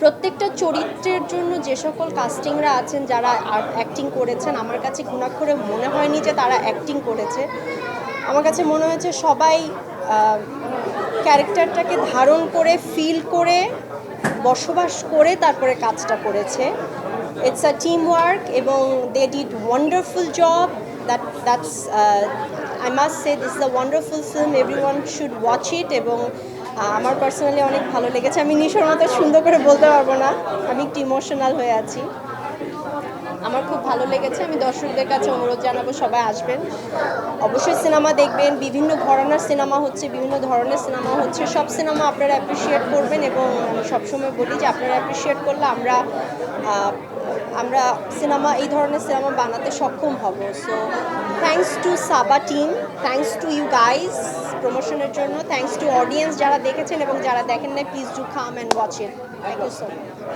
প্রত্যেকটা চরিত্রের জন্য যে সকল কাস্টিংরা আছেন, যারা অ্যাক্টিং করেছেন, আমার কাছে ঘুণাক্ষরে মনে হয়নি যে তারা অ্যাক্টিং করেছে। আমার কাছে মনে হয়েছে সবাই ক্যারেক্টারটাকে ধারণ করে ফিল করে, বসবাস করে তারপরে কাজটা করেছে। ইটস আ টিম ওয়ার্ক এবং they did wonderful job that that's I must say this is a wonderful film every one should watch it এবং আমার পার্সোনালি অনেক ভালো লেগেছে। আমি নিশোর মতো সুন্দর করে বলতে পারব না। আমি একটু ইমোশনাল হয়ে আছি। আমার খুব ভালো লেগেছে। আমি দর্শকদের কাছে অনুরোধ জানাব, সবাই আসবেন। অবশ্যই সিনেমা দেখবেন, বিভিন্ন ঘরানার সিনেমা হচ্ছে, বিভিন্ন ধরনের সিনেমা হচ্ছে। সব সিনেমা আপনারা অ্যাপ্রিসিয়েট করবেন এবং আমি সবসময় বলি যে আপনারা অ্যাপ্রিসিয়েট করলে আমরা আমরা সিনেমা, এই ধরনের সিনেমা বানাতে সক্ষম হব। So thanks to Saba team thanks to you guys প্রমোশনের জন্য থ্যাংকস টু অডিয়েন্স যারা দেখেছেন এবং যারা দেখেন না please do come and watch it thank you so much